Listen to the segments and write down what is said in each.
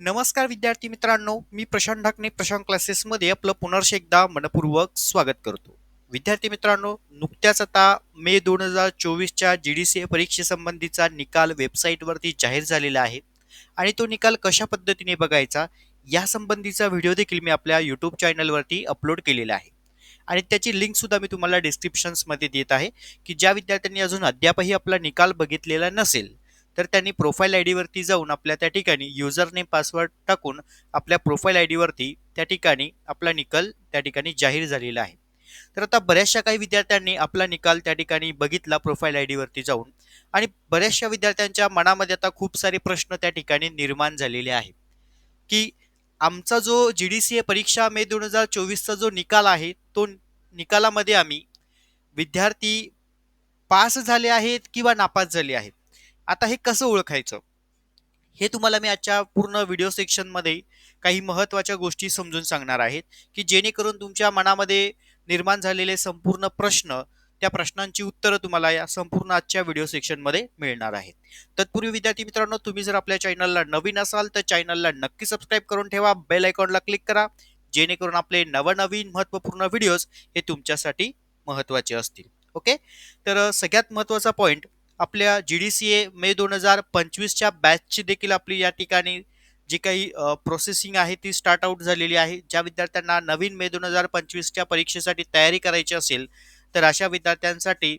नमस्कार विद्यार्थी मित्रांनो मी प्रशांत ढाकणे प्रशांत क्लासेसमध्ये आपलं पुनर्श एकदा मनपूर्वक स्वागत करतो. विद्यार्थी मित्रांनो नुकत्याच आता मे दोन हजार चोवीसच्या जी डी सी ए परीक्षेसंबंधीचा निकाल वेबसाईटवरती जाहीर झालेला आहे. आणि तो निकाल कशा पद्धतीने बघायचा यासंबंधीचा व्हिडिओ देखील मी आपल्या यूट्यूब चॅनलवरती अपलोड केलेला आहे. आणि त्याची लिंकसुद्धा मी तुम्हाला डिस्क्रिप्शन्समध्ये देत आहे की ज्या विद्यार्थ्यांनी अजून अद्यापही आपला निकाल बघितलेला नसेल तर त्यांनी प्रोफाईल आय डीवरती जाऊन आपल्या त्या ठिकाणी युजर नेम पासवर्ड टाकून आपल्या प्रोफाईल आय डीवरती त्या ठिकाणी आपला निकाल त्या ठिकाणी जाहीर झालेला आहे. तर आता बऱ्याचशा काही विद्यार्थ्यांनी आपला निकाल त्या ठिकाणी बघितला प्रोफाईल आय डीवरती जाऊन. आणि बऱ्याचशा विद्यार्थ्यांच्या मनामध्ये आता खूप सारे प्रश्न त्या ठिकाणी निर्माण झालेले आहे. की आमचा जो जी डी सी ए परीक्षा मे दोन हजार चोवीसचा जो निकाल आहे तो निकालामध्ये आम्ही विद्यार्थी पास झाले आहेत किंवा नापास झाले आहेत? आता हे कसं ओळखायचं? हे तुम्हाला मी आजच्या पूर्ण व्हिडिओ सेक्शनमध्ये काही महत्त्वाच्या गोष्टी समजून सांगणार आहेत की जेणेकरून तुमच्या मनामध्ये निर्माण झालेले संपूर्ण प्रश्न त्या प्रश्नांची उत्तरं तुम्हाला या संपूर्ण आजच्या व्हिडिओ सेक्शनमध्ये मिळणार आहेत. तत्पूर्वी विद्यार्थी मित्रांनो तुम्ही जर आपल्या चॅनलला नवीन असाल तर चॅनलला नक्की सबस्क्राईब करून ठेवा बेल आयकॉनला क्लिक करा जेणेकरून आपले नवनवीन महत्त्वपूर्ण व्हिडिओज हे तुमच्यासाठी महत्त्वाचे असतील. ओके तर सगळ्यात महत्त्वाचा पॉईंट आपल्या जी डी सी ए मे दोन हजार पंचवीसच्या बॅचची देखील आपली या ठिकाणी जी काही प्रोसेसिंग आहे ती स्टार्ट आउट झालेली आहे. ज्या विद्यार्थ्यांना नवीन मे दोन हजार पंचवीसच्या परीक्षेसाठी तयारी करायची असेल तर अशा विद्यार्थ्यांसाठी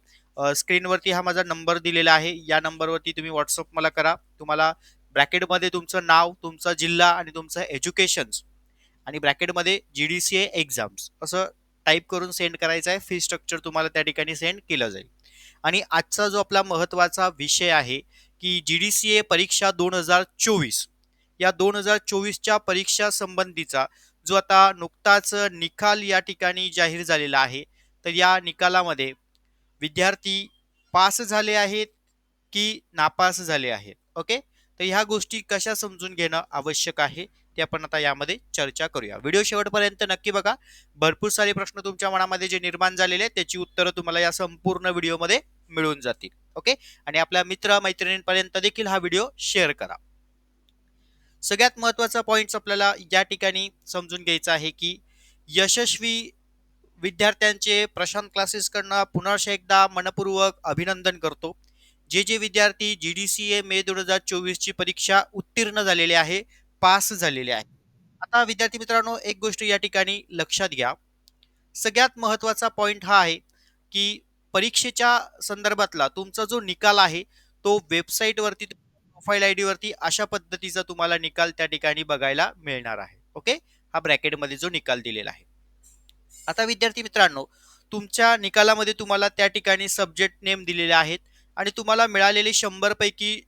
स्क्रीनवरती हा माझा नंबर दिलेला आहे. या नंबरवरती तुम्ही व्हॉट्सअप मला करा. तुम्हाला ब्रॅकेटमध्ये तुमचं नाव तुमचा जिल्हा आणि तुमचं एज्युकेशन्स आणि ब्रॅकेटमध्ये G D C A exams असं टाईप करून सेंड करायचं आहे. फी स्ट्रक्चर तुम्हाला त्या ठिकाणी सेंड केलं जाईल. आणि आजचा जो आपला महत्त्वाचा विषय आहे की जी डी सी ए परीक्षा दोन हजार चोवीस. या दोन हजार चोवीसच्या परीक्षा संबंधीचा जो आता नुकताच निकाल या ठिकाणी जाहीर झालेला आहे तर या निकालामध्ये विद्यार्थी पास झाले आहेत की नापास झाले आहेत? ओके? तर ह्या गोष्टी कशा समजून घेणं आवश्यक आहे ते आपण आता यामध्ये चर्चा करूया. व्हिडिओ शेवटपर्यंत नक्की बघा. भरपूर सारे प्रश्न तुमच्या मनामध्ये जे निर्माण झालेले आहेत त्याची उत्तरं तुम्हाला या संपूर्ण व्हिडिओमध्ये मिळून जातील. ओके? आणि आपल्या मित्र मैत्रिणींपर्यंत देखील हा व्हिडिओ शेअर करा. सगळ्यात महत्त्वाचा पॉईंट्स आपल्याला या ठिकाणी समजून घ्यायचा आहे की यशस्वी विद्यार्थ्यांचे प्रशांत क्लासेसकडनं पुनर्श एकदा मनपूर्वक अभिनंदन करतो. जे जे विद्यार्थी जी डी सी ए मे दोन हजार चोवीसची परीक्षा उत्तीर्ण झालेले आहे पास झालेले आहे. आता विद्यार्थी मित्रांनो एक गोष्ट या ठिकाणी लक्षात घ्या. सगळ्यात महत्त्वाचा पॉईंट हा आहे की परीक्षेच्या संदर्भातला तुमचा जो निकाल आहे तो वेबसाईटवरती प्रोफाईल आय डीवरती अशा पद्धतीचा तुम्हाला निकाल त्या ठिकाणी बघायला मिळणार आहे. ओके हा ब्रॅकेटमध्ये जो निकाल दिलेला आहे. आता विद्यार्थी मित्रांनो तुमच्या निकालामध्ये तुम्हाला त्या ठिकाणी सब्जेक्ट नेम दिलेले आहेत आणि तुम्हाला मिळालेले शंभरपैकी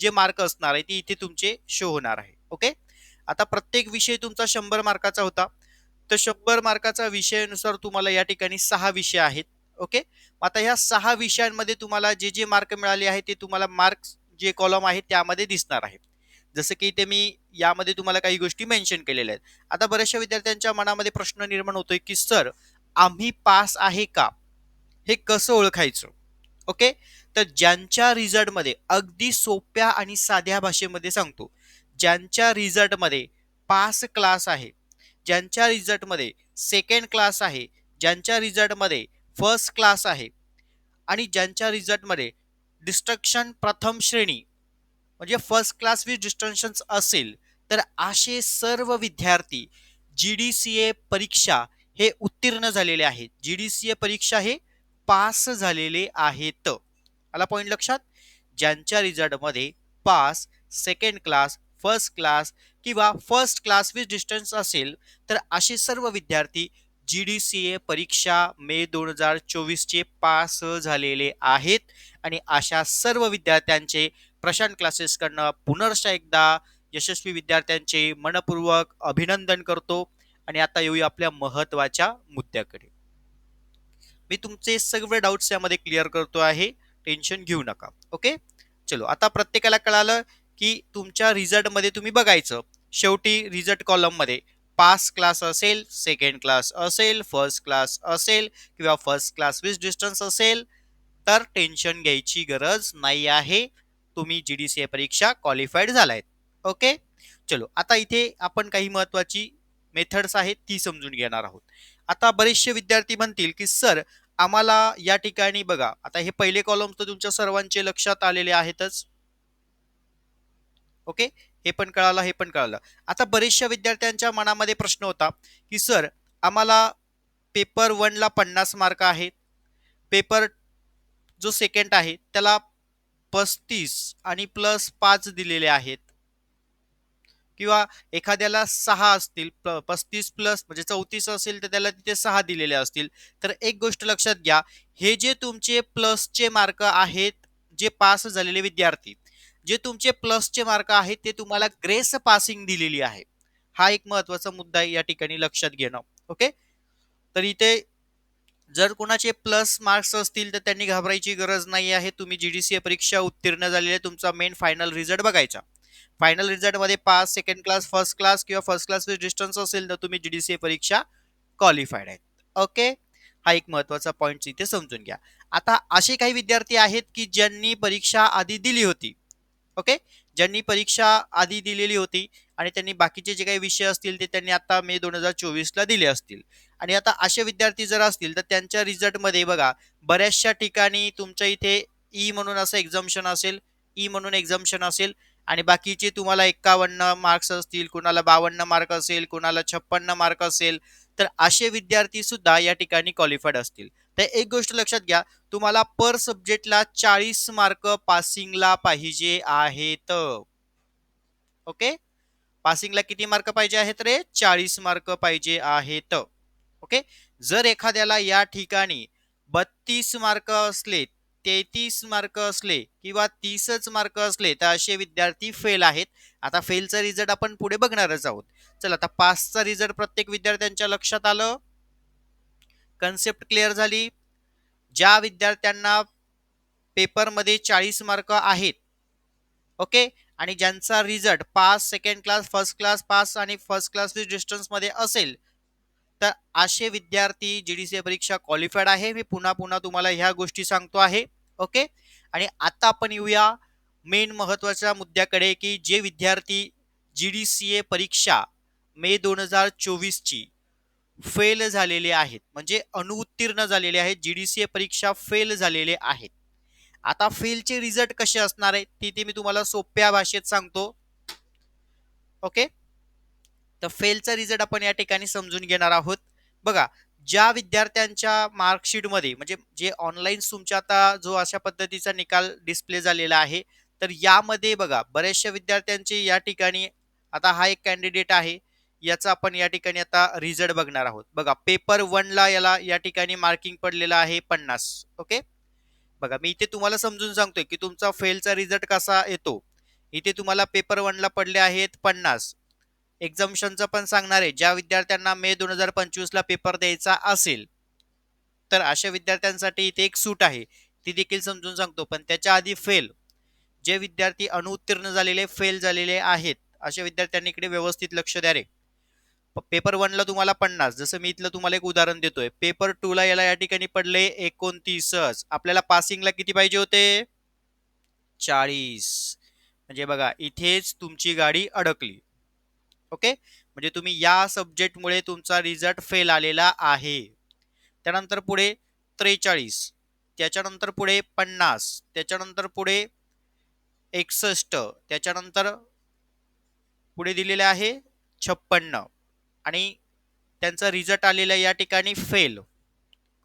जे मार्क असणार आहे ते इथे तुमचे शो होणार आहे. ओके आता प्रत्येक विषय तुमचा शंभर मार्काचा होता. तर शंभर मार्काचा विषयानुसार तुम्हाला या ठिकाणी सहा विषय आहेत. ओके? आता ह्या सहा विषयांमध्ये तुम्हाला जे जे मार्क मिळाले आहेत ते तुम्हाला मार्क्स जे कॉलम आहेत त्यामध्ये दिसणार आहे जसं की इथे मी यामध्ये तुम्हाला काही गोष्टी मेन्शन केलेल्या आहेत. आता बऱ्याचशा विद्यार्थ्यांच्या मनामध्ये प्रश्न निर्माण होतोय की सर आम्ही पास आहे का? हे कसं ओळखायचं? ओके? तर ज्यांच्या रिझल्टमध्ये अगदी सोप्या आणि साध्या भाषेमध्ये सांगतो. ज्यांच्या रिझल्टमध्ये पास क्लास आहे ज्यांच्या रिझल्टमध्ये सेकंड क्लास आहे ज्यांच्या रिझल्टमध्ये फर्स्ट क्लास आहे. आणि ज्यांच्या रिझल्टमध्ये डिस्ट्रक्शन प्रथम श्रेणी म्हणजे फर्स्ट क्लास विथ डिस्टन्शन्स असेल तर असे सर्व विद्यार्थी जी डी सी ए परीक्षा हे उत्तीर्ण झालेले आहेत. जी डी सी ए परीक्षा हे पास झालेले आहेत. आला पॉईंट लक्षात? ज्यांच्या रिझल्टमध्ये pass second class first class किंवा फर्स्ट क्लास विथ डिस्टन्स असेल तर असे सर्व विद्यार्थी जी डी सी ए परीक्षा मे दोन हजार चोवीसचे पास झालेले आहेत आणि अशा सर्व विद्यार्थ्यांचे प्रशांत क्लासेसकडनं पुनर्ष एकदा यशस्वी विद्यार्थ्यांचे मनपूर्वक अभिनंदन करतो आणि आता येऊया आपल्या महत्त्वाच्या मुद्द्याकडे. मी तुमचे सगळे डाऊट्स यामध्ये क्लिअर करतो आहे. टेन्शन घेऊ नका. ओके चलो आता प्रत्येकाला कळालं की तुमच्या रिझल्टमध्ये तुम्ही बघायचं. शेवटी रिझल्ट कॉलममध्ये पास क्लास असेल सेकंड क्लास असेल फर्स्ट क्लास असेल किंवा फर्स्ट क्लास विथ डिस्टन्स असेल तर टेन्शन घ्यायची गरज नाही आहे. तुम्ही जी डी सी ए परीक्षा क्वालिफाईड झालायत. ओके? चलो आता इथे आपण काही महत्वाची मेथड्स आहेत ती समजून घेणार आहोत. आता बरेचसे विद्यार्थी म्हणतील की सर आम्हाला या ठिकाणी बघा. आता हे पहिले कॉलम तर तुमच्या सर्वांचे लक्षात आलेले आहेतच. ओके? हे पण कळालं हे पण कळालं. आता बरेचशा विद्यार्थ्यांच्या मनामध्ये प्रश्न होता की सर आम्हाला पेपर वनला पन्नास मार्क आहेत पेपर जो सेकंड आहे त्याला पस्तीस आणि प्लस पाच दिलेले आहेत. किंवा एखाद्याला सहा असतील पस्तीस प्लस म्हणजे चौतीस असेल तर त्याला तिथे सहा दिलेले असतील. तर एक गोष्ट लक्षात घ्या हे जे तुमचे प्लसचे मार्क आहेत जे पास झालेले विद्यार्थी जे तुमचे प्लसचे मार्क आहेत ते तुम्हाला ग्रेस पासिंग दिलेली आहे. हा एक महत्त्वाचा मुद्दा आहे या ठिकाणी लक्षात घेणं. ओके? तर इथे जर कोणाचे प्लस मार्क्स असतील तर त्यांनी घाबरायची गरज नाही आहे. तुम्ही जीडीसीए परीक्षा उत्तीर्ण झालेले तुमचा मेन फायनल रिझल्ट बघायचा. Final रिझल्टमध्ये pass second class first class किंवा फर्स्ट क्लास डिस्टन्स असेल तर तुम्ही जीडीसीए परीक्षा क्वालिफाईड आहेत. ओके? हा एक महत्त्वाचा पॉईंट इथे समजून घ्या. आता असे काही विद्यार्थी आहेत की ज्यांनी परीक्षा आधी दिली होती. ओके ज्यांनी परीक्षा आधी दिलेली होती आणि त्यांनी बाकीचे जे काही विषय असतील ते त्यांनी आता मे दोन हजार चोवीसला दिले असतील. आणि आता असे विद्यार्थी जर असतील तर त्यांच्या रिझल्टमध्ये बघा बऱ्याचशा ठिकाणी तुमच्या इथे ई म्हणून असं एक्झाम्शन असेल ई म्हणून एक्झाम्शन असेल आणि बाकीचे तुम्हाला एक्कावन्न मार्क्स असतील कुणाला बावन्न मार्क असेल कुणाला छप्पन्न मार्क असेल तर असे विद्यार्थी सुद्धा या ठिकाणी क्वालिफाईड असतील. तर एक गोष्ट लक्षात घ्या तुम्हाला पर सब्जेक्टला चाळीस मार्क पासिंगला पाहिजे आहेत. ओके पासिंगला किती मार्क पाहिजे आहेत रे? चाळीस मार्क पाहिजे आहेत. ओके जर एखाद्याला या ठिकाणी बत्तीस मार्क असले तेहतीस मार्क असले किंवा तीसच मार्क असले तर असे विद्यार्थी फेल आहेत. आता फेलचा रिझल्ट आपण पुढे बघणारच आहोत. चला आता पासचा रिझल्ट प्रत्येक विद्यार्थ्यांच्या लक्षात आलं. कन्सेप्ट क्लिअर झाली. ज्या विद्यार्थ्यांना पेपरमध्ये चाळीस मार्क आहेत. ओके? आणि ज्यांचा result pass second class first class pass आणि फर्स्ट क्लास डिस्टन्समध्ये असेल तर असे विद्यार्थी जी डी सी परीक्षा क्वालिफाईड आहे. मी पुन्हा पुन्हा तुम्हाला ह्या गोष्टी सांगतो आहे. ओके? आणि आता आपण येऊया मेन महत्त्वाच्या मुद्द्याकडे की जे विद्यार्थी जी डी सी ए परीक्षा मे दोन हजार चोवीसची फेल झालेले आहेत. म्हणजे अनुत्तीर्ण झालेले आहेत. जी डी सी ए परीक्षा फेल झालेले आहेत. आता फेलचे रिझल्ट कसे असणार आहेत? ते ते मी तुम्हाला सोप्या भाषेत सांगतो. ओके तर फेलचा रिझल्ट आपण या ठिकाणी समजून घेणार आहोत. बघा ज्या विद्यार्थ्यांच्या मार्कशीटमध्ये म्हणजे जे ऑनलाईन तुमच्या आता जो अशा पद्धतीचा निकाल डिस्प्ले झालेला आहे तर यामध्ये बघा बऱ्याचशा विद्यार्थ्यांचे या ठिकाणी आता हा एक कॅन्डिडेट आहे. याचा आपण या ठिकाणी आता रिझल्ट बघणार आहोत. बघा पेपर वनला याला या ठिकाणी मार्किंग पडलेला आहे पन्नास. ओके बघा मी इथे तुम्हाला समजून सांगतोय की तुमचा फेलचा रिझल्ट कसा येतो. इथे तुम्हाला पेपर वनला पडले आहेत पन्नास. एक्झामिशनचं पण सांगणार आहे. ज्या विद्यार्थ्यांना मे दोन हजार पंचवीसला पेपर द्यायचा असेल तर अशा विद्यार्थ्यांसाठी इथे एक सूट आहे. ती देखील समजून सांगतो. पण त्याच्या आधी फेल जे विद्यार्थी अनुत्तीर्ण झालेले फेल झालेले आहेत अशा विद्यार्थ्यांनी इकडे व्यवस्थित लक्ष द्या रे. पेपर वनला तुम्हाला पन्नास. जसं मी इथलं तुम्हाला एक उदाहरण देतोय. पेपर टू ला याला या ठिकाणी पडले एकोणतीसच. आपल्याला पासिंगला किती पाहिजे होते? चाळीस. म्हणजे बघा इथेच तुमची गाडी अडकली. ओके? म्हणजे तुम्ही या सब्जेक्टमुळे तुमचा रिझल्ट फेल आलेला आहे. त्यानंतर पुढे त्रेचाळीस. त्याच्यानंतर पुढे पन्नास. त्याच्यानंतर पुढे एकसष्ट. त्याच्यानंतर पुढे दिलेले आहे छप्पन्न. आणि त्यांचा रिझल्ट आलेला या ठिकाणी फेल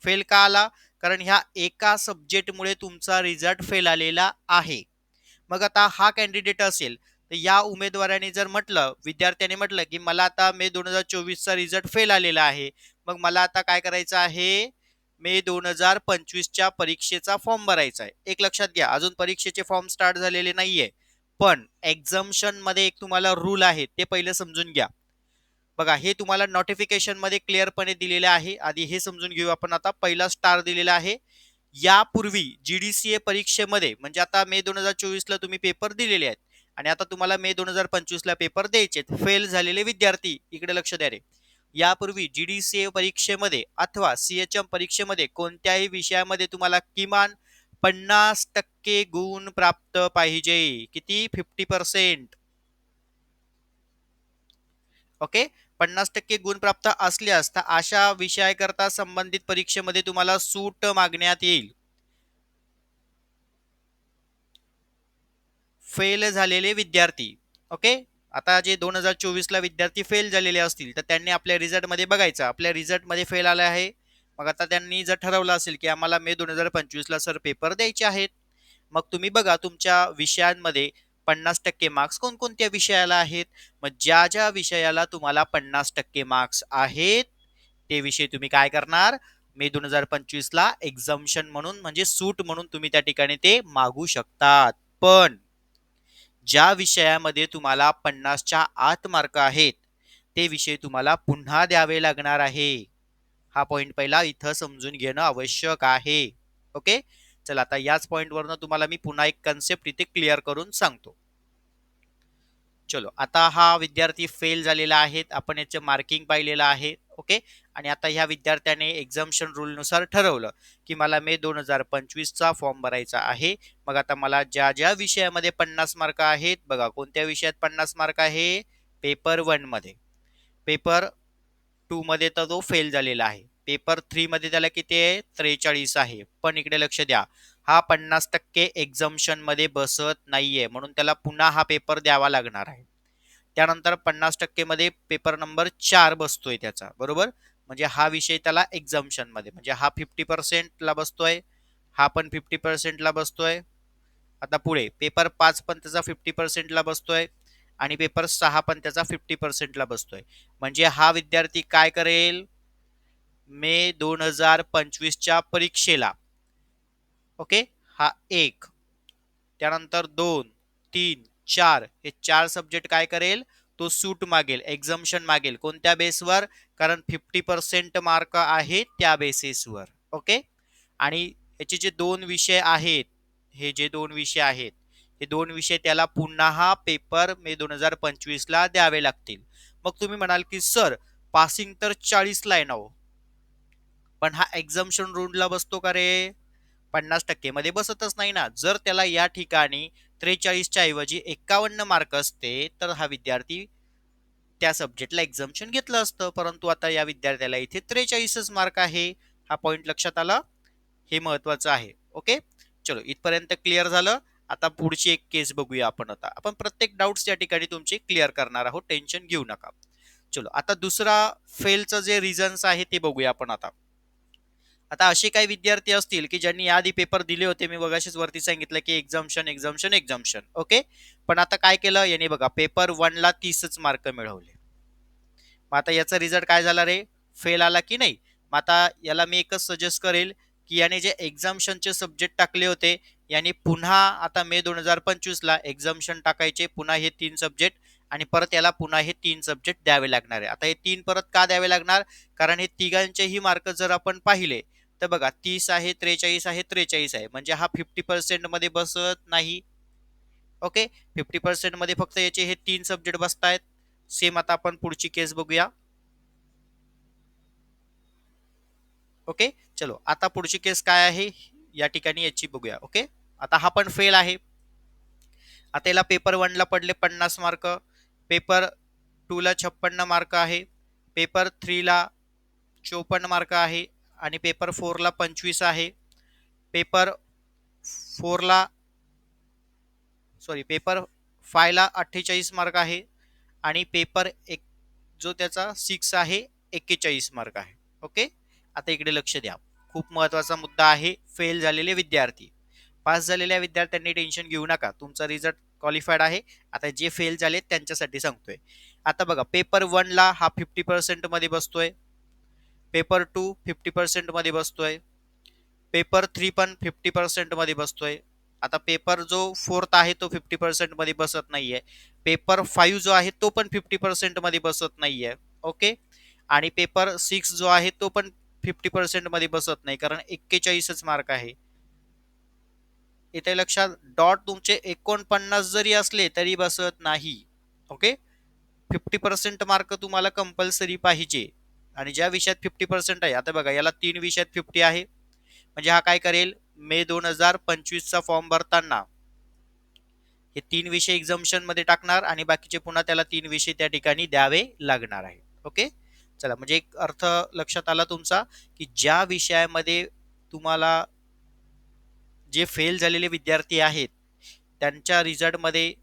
फेल का आला? कारण ह्या एका सब्जेक्टमुळे तुमचा रिझल्ट फेल आलेला आहे. मग आता हा कॅन्डिडेट असेल तर या उमेदवाराने जर म्हटलं विद्यार्थ्याने म्हटलं की मला आता मे दोन हजार चोवीसचा रिझल्ट फेल आलेला आहे मग मला आता काय करायचं आहे? मे दोन हजार पंचवीसच्या परीक्षेचा फॉर्म भरायचा आहे. एक लक्षात घ्या अजून परीक्षेचे फॉर्म स्टार्ट झालेले नाहीये. पण एक्झाम्शनमध्ये एक तुम्हाला रूल आहे ते पहिले समजून घ्या. बघा हे तुम्हाला नोटिफिकेशनमध्ये क्लिअरपणे दिलेले आहे. आधी हे समजून घेऊ आपण आता. पहिला स्टार दिलेला आहे. यापूर्वी जी डी सी ए परीक्षेमध्ये म्हणजे आता मे दोन हजार चोवीसला तुम्ही पेपर दिलेले आहेत. आणि आता तुम्हाला मे दोन हजार पंचवीसला पेपर द्यायचे फेल झालेले विद्यार्थी इकडे लक्ष द्या रे. यापूर्वी जी डी सी ए परीक्षेमध्ये अथवा सी एच एम परीक्षेमध्ये कोणत्याही विषयामध्ये तुम्हाला किमान पन्नास टक्के गुण प्राप्त पाहिजे. किती? फिफ्टी पर्सेंट ओके पन्नास टक्के गुण प्राप्त असल्यास तर अशा विषयाकरता संबंधित परीक्षेमध्ये तुम्हाला सूट मागण्यात येईल. फेल झालेले विद्यार्थी ओके? आता जे दोन हजार चोवीसला विद्यार्थी फेल झालेले असतील तर त्यांनी आपल्या रिझल्टमध्ये बघायचं. आपल्या रिझल्टमध्ये फेल आले आहे. मग आता त्यांनी जर ठरवलं असेल की आम्हाला मे दोन हजार पंचवीसला सर पेपर द्यायचे आहेत मग तुम्ही बघा तुमच्या विषयांमध्ये पन्नास टक्के मार्क्स कोणकोणत्या विषयाला आहेत? मग ज्या ज्या विषयाला तुम्हाला पन्नास टक्के मार्क्स आहेत ते विषय तुम्ही काय करणार? मे दोन हजार पंचवीसला एक्झाम्शन म्हणून म्हणजे सूट म्हणून तुम्ही त्या ठिकाणी ते मागू शकतात. पण ज्या विषयामध्ये तुम्हाला पन्नासच्या आत मार्क आहेत ते विषय तुम्हाला पुन्हा द्यावे लागणार आहे. हा पॉइंट पहिला इथं समजून घेणं आवश्यक आहे. ओके चला आता याच पॉईंटवरनं तुम्हाला मी पुन्हा एक कन्सेप्ट इथे क्लिअर करून सांगतो. चलो आता हा विद्यार्थी फेल झालेला आहे आपण याचं मार्किंग पाहिलेलं आहे ओके आणि आता ह्या विद्यार्थ्याने एक्झाम्शन रूलनुसार ठरवलं की मला मे दोन हजार पंचवीसचा फॉर्म भरायचा आहे. मग आता मला ज्या ज्या विषयामध्ये पन्नास मार्क आहेत बघा कोणत्या विषयात पन्नास मार्क आहे? पेपर वनमध्ये पेपर टूमध्ये तर तो फेल झालेला आहे. पेपर थ्री मध्ये त्याला किती आहे त्रेचाळीस आहे. पण इकडे लक्ष द्या. हा पन्नास टक्के एक्झम्शनमध्ये मध्ये बसत नाहीये. म्हणून त्याला पुन्हा हा पेपर द्यावा लागणार आहे. त्यानंतर पन्नास टक्के मध्ये पेपर नंबर चार बसतोय त्याचा. बरोबर? म्हणजे हा विषय त्याला एक्झाम्शनमध्ये. म्हणजे हा फिफ्टी पर्सेंटला बसतोय. हा पण फिफ्टी पर्सेंटला बसतोय. आता पुढे. पेपर पाच पण त्याचा फिफ्टी पर्सेंटला बसतोय. आणि पेपर सहा पण त्याचा फिफ्टी पर्सेंटला बसतोय. म्हणजे हा विद्यार्थी काय करेल? मे दोन हजार पंचवीसच्या परीक्षेला. ओके? हा एक. त्यानंतर दोन तीन चार हे चार सब्जेक्ट काय करेल? तो सूट मागेल एक्झाम्शन मागेल. कोणत्या बेसवर कारण फिफ्टी पर्सेंट मार्क आहे त्या बेसिसवर ओके? आणि याचे जे दोन विषय आहेत हे जे दोन विषय आहेत हे दोन विषय त्याला पुन्हा हा पेपर मे दोन हजार पंचवीसला द्यावे लागतील. मग तुम्ही म्हणाल की सर पासिंग तर चाळीसला आहे पण हा एक्झम्शन रूलला बसतो का रे? पन्नास टक्के. मध्ये बसतच नाही ना. जर त्याला या ठिकाणी त्रेचाळीसच्या ऐवजी एकावन्न मार्क असते तर हा विद्यार्थी त्या सब्जेक्टला एक्झाम्शन घेतलं असतं. परंतु आता या विद्यार्थ्याला इथे त्रेचाळीसच मार्क आहे. हा पॉईंट लक्षात आला. हे महत्वाचं आहे. ओके? चलो इथपर्यंत क्लिअर झालं. आता पुढची एक केस बघूया आपण आता. आपण प्रत्येक डाऊट्स या ठिकाणी तुमचे क्लिअर करणार आहोत. टेन्शन घेऊ नका. चलो आता दुसरा फेलचं जे रिझन्स आहे ते बघूया आपण आता. आता असे काही विद्यार्थी असतील की ज्यांनी याआधी पेपर दिले होते मी बघाशीच वरती सांगितलं की एक्झाम्शन एक्झाम्शन एक्झाम्शन ओके पण आता काय केलं? याने बघा पेपर वनला तीसच मार्क मिळवले. मग आता याचा रिझल्ट काय झाला रे? फेल आला की नाही? मग आता याला मी एकच सजेस्ट करेल की याने जे एक्झाम्शनचे सब्जेक्ट टाकले होते यांनी पुन्हा आता मे दोन हजार पंचवीसला एक्झाम्शन टाकायचे पुन्हा हे तीन सब्जेक्ट आणि परत याला पुन्हा हे तीन सब्जेक्ट द्यावे लागणार आहे. आता हे तीन परत का द्यावे लागणार? कारण हे तिघांचेही मार्क जर आपण पाहिले तर बघा तीस आहे त्रेचाळीस आहे त्रेचाळीस आहे. म्हणजे हा फिफ्टी पर्सेंटमध्ये बसत नाही. ओके? फिफ्टी पर्सेंटमध्ये फक्त याचे हे तीन सब्जेक्ट आहेत सेम आता आपण पुढची केस बघूया. ओके? चलो आता पुढची केस काय आहे? या ठिकाणी याची बघूया. ओके? आता हा पण फेल आहे. आता याला पेपर वनला पडले पन्नास मार्क पेपर टूला छप्पन्न मार्क आहे. पेपर थ्रीला चोपन्न मार्क आहे. आणि पेपर फोरला पंचवीस आहे. पेपर फोरला सॉरी पेपर फायला अठ्ठेचाळीस मार्क आहे आणि पेपर एक जो त्याचा सिक्स आहे एक्केचाळीस मार्क आहे. ओके आता इकडे लक्ष द्या. खूप महत्त्वाचा मुद्दा आहे फेल झालेले विद्यार्थी. पास झालेल्या विद्यार्थ्यांनी टेन्शन घेऊ नका. तुमचा रिझल्ट क्वालिफाईड आहे. आता जे फेल झाले त्यांच्यासाठी सांगतोय. आता बघा पेपर वनला हा फिफ्टी पर्सेंटमध्ये बसतोय. पेपर टू फिफ्टी पर्सेंटमध्ये बसतोय. पेपर थ्री पण फिफ्टी पर्सेंटमध्ये बसतोय. आता पेपर जो फोर्थ आहे तो फिफ्टी पर्सेंटमध्ये बसत नाही आहे पेपर फाईव्ह जो आहे तो पण फिफ्टी पर्सेंटमध्ये बसत नाही आहे ओके? आणि पेपर सिक्स जो आहे तो पण फिफ्टी पर्सेंटमध्ये बसत नाही कारण एक्केचाळीसच मार्क आहे. इथे लक्षात डॉट तुमचे एकोणपन्नास जरी असले तरी बसत नाही. ओके? फिफ्टी पर्सेंट मार्क तुम्हाला कंपल्सरी पाहिजे. आणि ज्या विषयात फिफ्टी पर्सेंट आहे आता बघा याला तीन विषयात फिफ्टी आहे. म्हणजे हा काय करेल? मे दोन हजार पंचवीसचा फॉर्म भरताना हे तीन विषय एक्झाम्शनमध्ये टाकणार आणि बाकीचे पुन्हा त्याला तीन विषय त्या ठिकाणी द्यावे लागणार आहे ओके? चला म्हणजे एक अर्थ लक्षात आला तुमचा की ज्या विषयामध्ये तुम्हाला जे फेल झालेले विद्यार्थी आहेत त्यांच्या रिझल्टमध्ये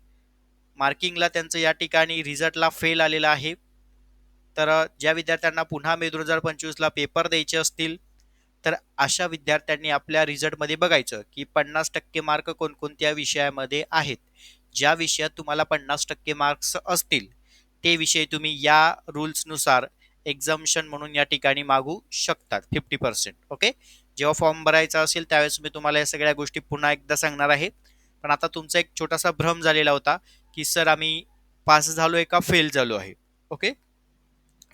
मार्किंगला त्यांचं या ठिकाणी रिझल्टला फेल आलेला आहे. तर ज्या विद्यार्थ्यांना पुन्हा मे दोन हजार पंचवीसला पेपर द्यायचे असतील तर अशा विद्यार्थ्यांनी आपल्या रिझल्टमध्ये बघायचं की पन्नास टक्के मार्क कोणकोणत्या विषयामध्ये आहेत. ज्या विषयात तुम्हाला पन्नास टक्के मार्क्स असतील ते विषय तुम्ही या रूल्सनुसार एक्झाम्शन म्हणून या ठिकाणी मागू शकतात फिफ्टी पर्सेंट ओके जेव्हा फॉर्म भरायचा असेल त्यावेळेस मी तुम्हाला या सगळ्या गोष्टी पुन्हा एकदा सांगणार आहे. पण आता तुमचा एक छोटासा भ्रम झालेला होता की सर आम्ही पास झालो का? फेल झालो आहे. ओके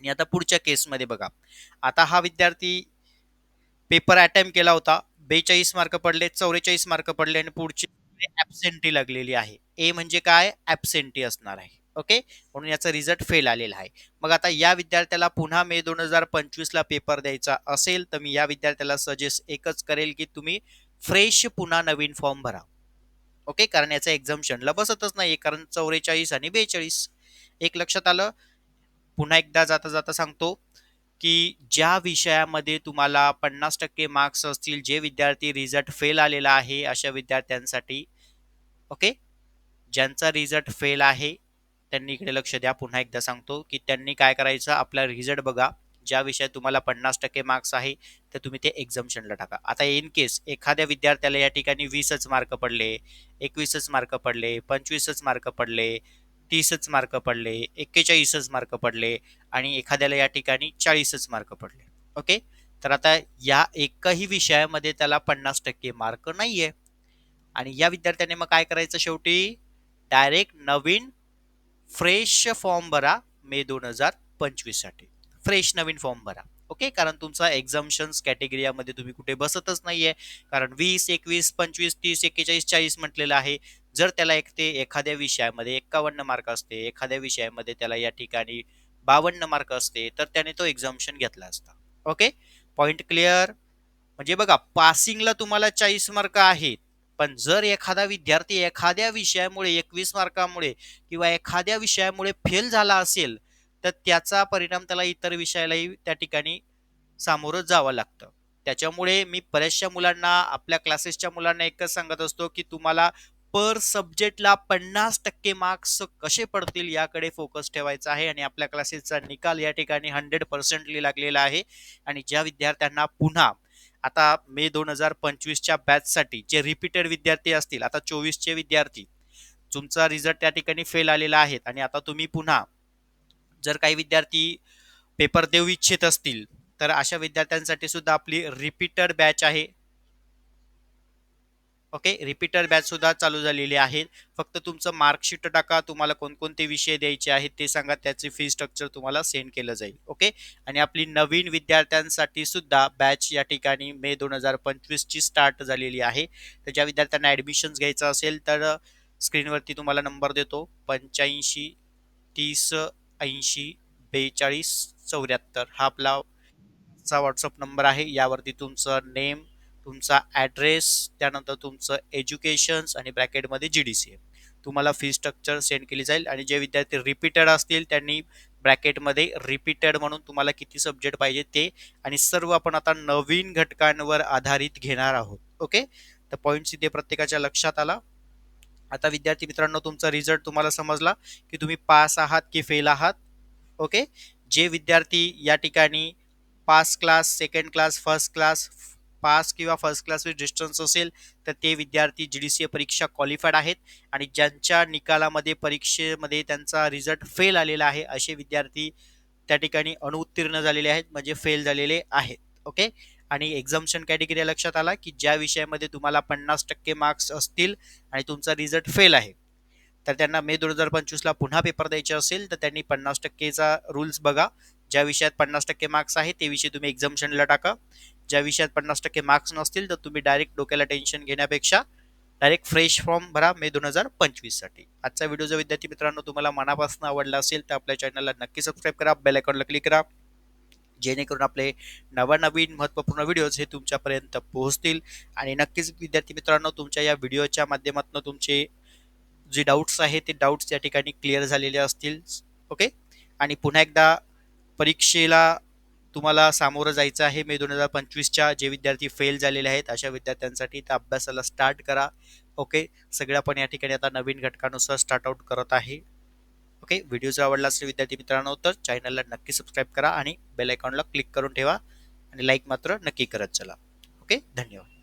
आणि आता पुढच्या केसमध्ये बघा. आता हा विद्यार्थी पेपर अटेम्प्ट केला होता. बेचाळीस मार्क पडले चौवेचाळीस मार्क पडले आणि पुढची ॲबसेंटी लागलेली आहे. ए म्हणजे काय? ॲब्सेंटी असणार आहे. ओके म्हणून याचा रिझल्ट फेल आलेला आहे. मग आता या विद्यार्थ्याला पुन्हा मे दोन हजार पंचवीसला पेपर द्यायचा असेल तर मी या विद्यार्थ्याला सजेस्ट एकच करेल की तुम्ही फ्रेश पुन्हा नवीन फॉर्म भरा. ओके कारण याचं एक्झाम्शनला बसतच नाही कारण चौवेचाळीस आणि बेचाळीस. एक लक्षात आलं? पुन्हा एकदा जाता जाता सांगतो की ज्या विषयामध्ये तुम्हाला पन्नास टक्के मार्क्स असतील जे विद्यार्थी रिझल्ट फेल आलेला आहे अशा विद्यार्थ्यांसाठी ओके ज्यांचा रिझल्ट फेल आहे त्यांनी इकडे लक्ष द्या. पुन्हा एकदा सांगतो की त्यांनी काय करायचं? आपला रिझल्ट बघा. ज्या विषयात तुम्हाला पन्नास टक्के मार्क्स आहे तर तुम्ही ते एक्झाम्शनला टाका. आता इन केस एखाद्या विद्यार्थ्याला या ठिकाणी वीसच मार्क पडले एकवीसच मार्क पडले पंचवीसच मार्क पडले तीसच मार्क पडले एक्केचाळीसच मार्क पडले आणि एखाद्याला या ठिकाणी चाळीसच मार्क पडले. ओके? तर आता या एकही विषयामध्ये त्याला पन्नास टक्के मार्क नाहीये. आणि या विद्यार्थ्याने मग काय करायचं शेवटी? डायरेक्ट नवीन फ्रेश फॉर्म भरा मे दोन हजार पंचवीससाठी फ्रेश नवीन फॉर्म भरा. ओके? कारण तुमचा एक्झाम्शन्स कॅटेगरीमध्ये तुम्ही कुठे बसतच नाहीये. कारण वीस एकवीस पंचवीस तीस एक्केचाळीस चाळीस म्हटलेलं आहे. जर त्याला एक ते एखाद्या विषयामध्ये एक्कावन्न मार्क असते एखाद्या विषयामध्ये त्याला या ठिकाणी बावन्न मार्क असते तर त्याने तो एक्झाम्शन घेतला असता. ओके पॉईंट क्लिअर म्हणजे बघा पासिंगला तुम्हाला चाळीस मार्क आहेत पण जर एखादा विद्यार्थी एखाद्या विषयामुळे एकवीस मार्कामुळे किंवा एखाद्या विषयामुळे फेल झाला असेल तर त्याचा परिणाम त्याला इतर विषयालाही त्या ठिकाणी सामोरं जावं लागतं. त्याच्यामुळे मी बऱ्याचशा मुलांना आपल्या क्लासेसच्या मुलांना एकच सांगत असतो की तुम्हाला पर सब्जेक्टला पन्नास टक्के मार्क्स कसे पडतील याकडे फोकस ठेवायचा आहे आणि आपल्या क्लासेसचा निकाल या ठिकाणी हंड्रेड पर्सेंटली लागलेला आहे. आणि ज्या विद्यार्थ्यांना पुन्हा आता मे दोन हजार पंचवीसच्या बॅचसाठी जे रिपीटेड विद्यार्थी असतील आता चोवीसचे विद्यार्थी तुमचा रिझल्ट त्या ठिकाणी फेल आलेला आहे. आणि आता तुम्ही पुन्हा जर काही विद्यार्थी पेपर देऊ इच्छित असतील तर अशा विद्यार्थ्यांसाठी सुद्धा आपली रिपीटेड बॅच आहे. ओके रिपीटर बॅच सुद्धा चालू झालेली आहे. फक्त तुमचं मार्कशीट टाका तुम्हाला कोणकोणते विषय द्यायचे आहेत ते सांगा त्याचे फी स्ट्रक्चर तुम्हाला सेंड केलं जाईल. ओके आणि आपली नवीन विद्यार्थ्यांसाठी सुद्धा बॅच या ठिकाणी मे दोन हजार पंचवीसची स्टार्ट झालेली आहे. तर ज्या विद्यार्थ्यांना ॲडमिशन्स घ्यायचं असेल तर स्क्रीनवरती तुम्हाला नंबर देतो. पंच्याऐंशी तीस ऐंशी बेचाळीस चौऱ्याहत्तर. हा आपला व्हॉट्सअप नंबर आहे. यावरती तुमचं नेम तुमचा ॲड्रेस त्यानंतर तुमचं एज्युकेशन्स आणि ब्रॅकेटमध्ये जी डी सी तुम्हाला फी स्ट्रक्चर सेंड केली जाईल आणि जे विद्यार्थी रिपीटेड असतील त्यांनी ब्रॅकेटमध्ये रिपीटेड म्हणून तुम्हाला किती सब्जेक्ट पाहिजे ते आणि सर्व आपण आता नवीन घटकांवर आधारित घेणार आहोत. ओके तर पॉईंट्स इथे प्रत्येकाच्या लक्षात आला. आता विद्यार्थी मित्रांनो तुमचा रिझल्ट तुम्हाला समजला की तुम्ही पास आहात की फेल आहात. ओके जे विद्यार्थी या ठिकाणी pass class second class first class pass किंवा फर्स्ट क्लास विथ डिस्टन्स असेल तर ते विद्यार्थी जी डी सी ए परीक्षा क्वालिफाईड आहेत. आणि ज्यांच्या निकालामध्ये परीक्षेमध्ये त्यांचा रिझल्ट फेल आलेला आहे असे विद्यार्थी त्या ठिकाणी अनुत्तीर्ण झालेले आहेत म्हणजे फेल झालेले आहेत. ओके आणि एक्झाम्शन कॅटेगरी लक्षात आला की ज्या विषयामध्ये तुम्हाला पन्नास टक्के मार्क्स असतील आणि तुमचा रिझल्ट फेल आहे तर त्यांना मे दोन हजार पंचवीसला पुन्हा पेपर द्यायचे असेल तर त्यांनी पन्नास टक्केचा रूल्स बघा. ज्या विषयात पन्नास टक्के मार्क्स आहे ते विषय तुम्ही एक्झाम्शनला टाका. ज्या विषयात पन्नास टक्के मार्क्स नसतील तर तुम्ही डायरेक्ट डोक्याला टेन्शन घेण्यापेक्षा डायरेक्ट फ्रेश फॉर्म भरा मे दोन हजार पंचवीससाठी आजचा व्हिडिओ जर विद्यार्थी मित्रांनो तुम्हाला मनापासून आवडला असेल तर आपल्या चॅनलला नक्की सबस्क्राईब करा बेल आयकॉनला क्लिक करा जेणेकरून आपले नवनवीन महत्त्वपूर्ण व्हिडिओज हे तुमच्यापर्यंत पोहोचतील. आणि नक्कीच विद्यार्थी मित्रांनो तुमच्या या व्हिडिओच्या माध्यमातून तुमचे जे डाऊट्स आहे ते डाऊट्स या ठिकाणी क्लिअर झालेले असतील. ओके आणि पुन्हा एकदा परीक्षेला तुम्हाला सामोरं जायचं आहे मे दोन हजार पंचवीसच्या. जे विद्यार्थी फेल झालेले आहेत अशा विद्यार्थ्यांसाठी त्या अभ्यासाला स्टार्ट करा. ओके सगळ्या पण या ठिकाणी आता नवीन घटकानुसार स्टार्ट आउट करत आहे. ओके व्हिडिओ जर आवडला असेल विद्यार्थी मित्रांनो तर चॅनलला नक्की सबस्क्राईब करा आणि बेल आयकॉनला क्लिक करून ठेवा. आणि लाईक मात्र नक्की करत चला. ओके धन्यवाद.